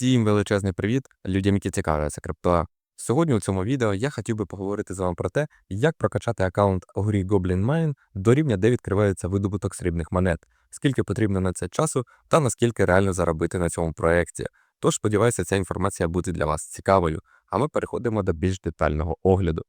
Всім величезний привіт людям, які цікавляться крипто. Сьогодні у цьому відео я хотів би поговорити з вами про те, як прокачати аккаунт у грі Goblin Mine до рівня, де відкривається видобуток срібних монет, скільки потрібно на це часу та наскільки реально заробити на цьому проєкті. Тож сподіваюся, ця інформація буде для вас цікавою, а ми переходимо до більш детального огляду.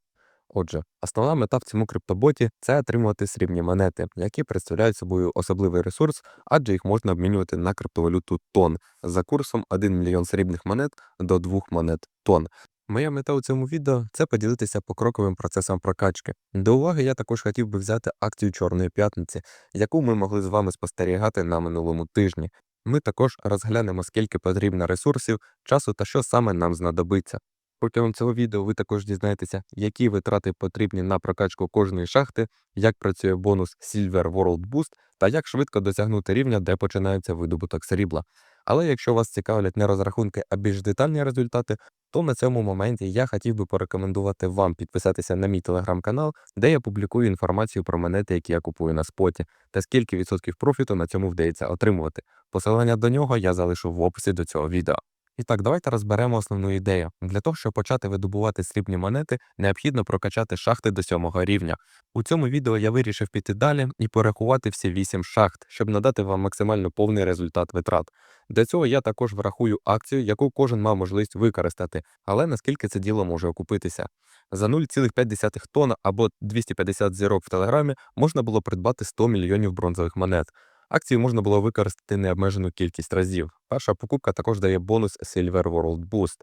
Отже, основна мета в цьому криптоботі це отримувати срібні монети, які представляють собою особливий ресурс, адже їх можна обмінювати на криптовалюту тон за курсом 1 мільйон срібних монет до 2 монет тон. Моя мета у цьому відео це поділитися покроковим процесом прокачки. До уваги я також хотів би взяти акцію Чорної п'ятниці, яку ми могли з вами спостерігати на минулому тижні. Ми також розглянемо, скільки потрібно ресурсів, часу та що саме нам знадобиться. Протягом цього відео ви також дізнаєтеся, які витрати потрібні на прокачку кожної шахти, як працює бонус Silver World Boost та як швидко досягнути рівня, де починається видобуток срібла. Але якщо вас цікавлять не розрахунки, а більш детальні результати, то на цьому моменті я хотів би порекомендувати вам підписатися на мій телеграм-канал, де я публікую інформацію про монети, які я купую на споті, та скільки відсотків профіту на цьому вдається отримувати. Посилання до нього я залишу в описі до цього відео. І так, давайте розберемо основну ідею. Для того, щоб почати видобувати срібні монети, необхідно прокачати шахти до сьомого рівня. У цьому відео я вирішив піти далі і порахувати всі вісім шахт, щоб надати вам максимально повний результат витрат. Для цього я також врахую акцію, яку кожен мав можливість використати, але наскільки це діло може окупитися. За 0,5 тонн або 250 зірок в телеграмі можна було придбати 100 мільйонів бронзових монет. Акцію можна було використати необмежену кількість разів. Перша покупка також дає бонус Silver World Boost.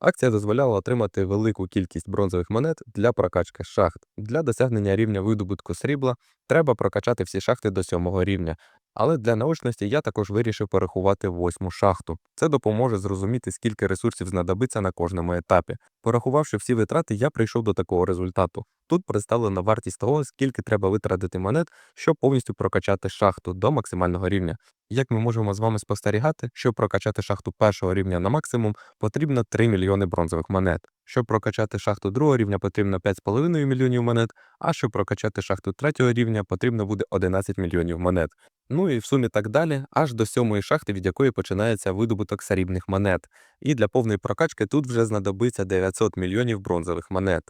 Акція дозволяла отримати велику кількість бронзових монет для прокачки шахт. Для досягнення рівня видобутку срібла треба прокачати всі шахти до сьомого рівня. Але для наочності я також вирішив порахувати восьму шахту. Це допоможе зрозуміти, скільки ресурсів знадобиться на кожному етапі. Порахувавши всі витрати, я прийшов до такого результату. Тут представлена вартість того, скільки треба витратити монет, щоб повністю прокачати шахту до максимального рівня. Як ми можемо з вами спостерігати, щоб прокачати шахту першого рівня на максимум, потрібно 3 мільйони бронзових монет. Щоб прокачати шахту другого рівня, потрібно 5,5 мільйонів монет, а щоб прокачати шахту третього рівня, потрібно буде 11 мільйонів монет. Ну і в сумі так далі, аж до сьомої шахти, від якої починається видобуток срібних монет. І для повної прокачки тут вже знадобиться 900 мільйонів бронзових монет.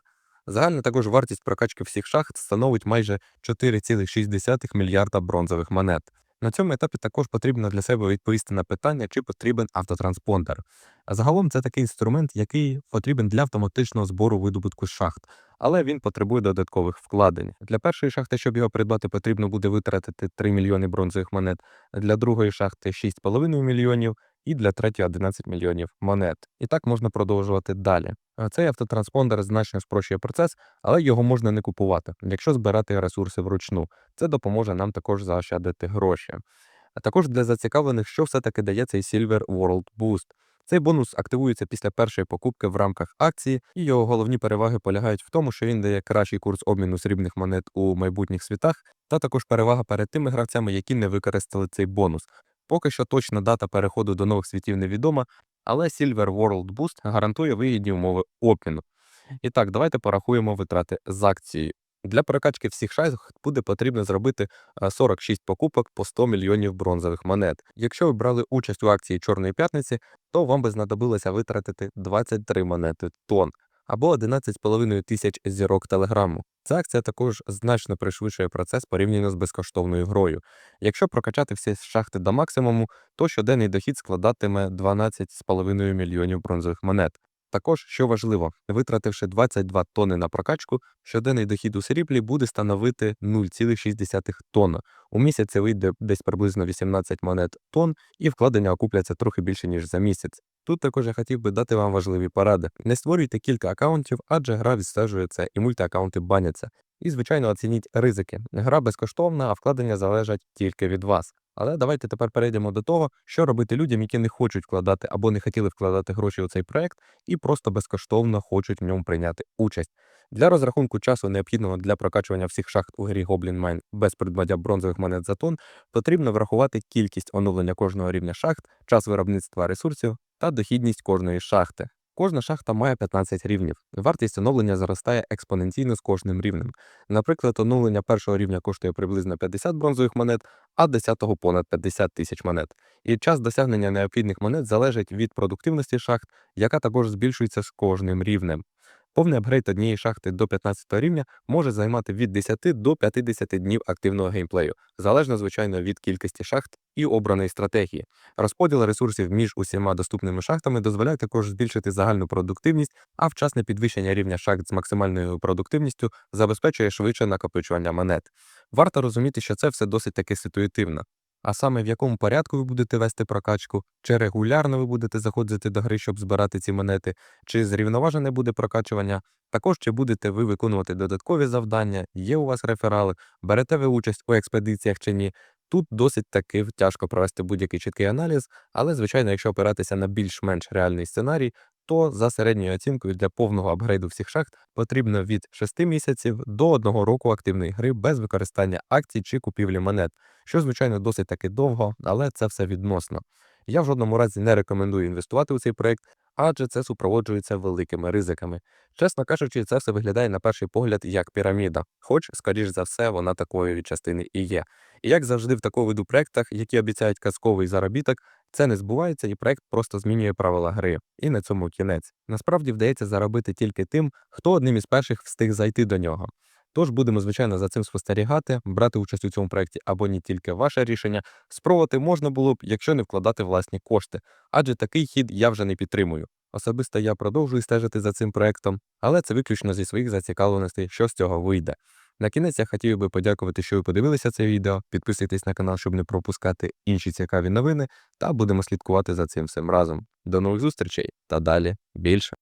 Загальна також вартість прокачки всіх шахт становить майже 4,6 мільярда бронзових монет. На цьому етапі також потрібно для себе відповісти на питання, чи потрібен автотранспондер. Загалом це такий інструмент, який потрібен для автоматичного збору видобутку шахт, але він потребує додаткових вкладень. Для першої шахти, щоб його придбати, потрібно буде витратити 3 мільйони бронзових монет, для другої шахти 6,5 мільйонів і для третьої 11 мільйонів монет. І так можна продовжувати далі. Цей автотранспондер значно спрощує процес, але його можна не купувати, якщо збирати ресурси вручну. Це допоможе нам також заощадити гроші. А також для зацікавлених, що все-таки дає цей Silver World Boost. Цей бонус активується після першої покупки в рамках акції, і його головні переваги полягають в тому, що він дає кращий курс обміну срібних монет у майбутніх світах, та також перевага перед тими гравцями, які не використали цей бонус. Поки що точна дата переходу до нових світів невідома, але Silver World Boost гарантує вигідні умови обміну. І так, давайте порахуємо витрати з акцією. Для прокачки всіх шахт буде потрібно зробити 46 покупок по 100 мільйонів бронзових монет. Якщо ви брали участь у акції Чорної п'ятниці, то вам би знадобилося витратити 23 монети тонн або 11,5 тисяч зірок телеграму. Ця акція також значно пришвидшує процес порівняно з безкоштовною грою. Якщо прокачати всі шахти до максимуму, то щоденний дохід складатиме 12,5 мільйонів бронзових монет. Також, що важливо, витративши 22 тонни на прокачку, щоденний дохід у сріблі буде становити 0,6 тонна. У місяць вийде десь приблизно 18 монет тонн, і вкладення окупляться трохи більше, ніж за місяць. Тут також я хотів би дати вам важливі поради. Не створюйте кілька акаунтів, адже гра відстежує і мультиаккаунти баняться. І, звичайно, оцініть ризики. Гра безкоштовна, а вкладення залежать тільки від вас. Але давайте тепер перейдемо до того, що робити людям, які не хочуть вкладати або не хотіли вкладати гроші у цей проект і просто безкоштовно хочуть в ньому прийняти участь. Для розрахунку часу, необхідного для прокачування всіх шахт у грі Goblin Mine без придбання бронзових монет за тон, потрібно врахувати кількість оновлення кожного рівня шахт, час виробництва ресурсів та дохідність кожної шахти. Кожна шахта має 15 рівнів. Вартість оновлення зростає експоненційно з кожним рівнем. Наприклад, оновлення першого рівня коштує приблизно 50 бронзових монет, а 10-го понад 50 тисяч монет. І час досягнення необхідних монет залежить від продуктивності шахт, яка також збільшується з кожним рівнем. Повний апгрейд однієї шахти до 15 рівня може займати від 10 до 50 днів активного геймплею, залежно, звичайно, від кількості шахт і обраної стратегії. Розподіл ресурсів між усіма доступними шахтами дозволяє також збільшити загальну продуктивність, а вчасне підвищення рівня шахт з максимальною продуктивністю забезпечує швидше накопичування монет. Варто розуміти, що це все досить таки ситуативно. А саме в якому порядку ви будете вести прокачку, чи регулярно ви будете заходити до гри, щоб збирати ці монети, чи зрівноважене буде прокачування, також чи будете ви виконувати додаткові завдання, є у вас реферали, берете ви участь у експедиціях чи ні. Тут досить таки тяжко провести будь-який чіткий аналіз, але, звичайно, якщо опиратися на більш-менш реальний сценарій, то за середньою оцінкою для повного апгрейду всіх шахт потрібно від 6 місяців до 1 року активної гри без використання акцій чи купівлі монет, що, звичайно, досить таки довго, але це все відносно. Я в жодному разі не рекомендую інвестувати у цей проект, адже це супроводжується великими ризиками. Чесно кажучи, це все виглядає на перший погляд як піраміда, хоч, скоріш за все, вона такої частини і є. І як завжди в такого виду проектах, які обіцяють казковий заробіток, це не збувається, і проект просто змінює правила гри. І на цьому кінець. Насправді вдається заробити тільки тим, хто одним із перших встиг зайти до нього. Тож будемо, звичайно, за цим спостерігати, брати участь у цьому проєкті або ні тільки ваше рішення. Спробувати можна було б, якщо не вкладати власні кошти, адже такий хід я вже не підтримую. Особисто я продовжую стежити за цим проектом, але це виключно зі своїх зацікавленостей, що з цього вийде. На кінець я хотів би подякувати, що ви подивилися це відео. Підписуйтесь на канал, щоб не пропускати інші цікаві новини, та будемо слідкувати за цим всім разом. До нових зустрічей та далі більше.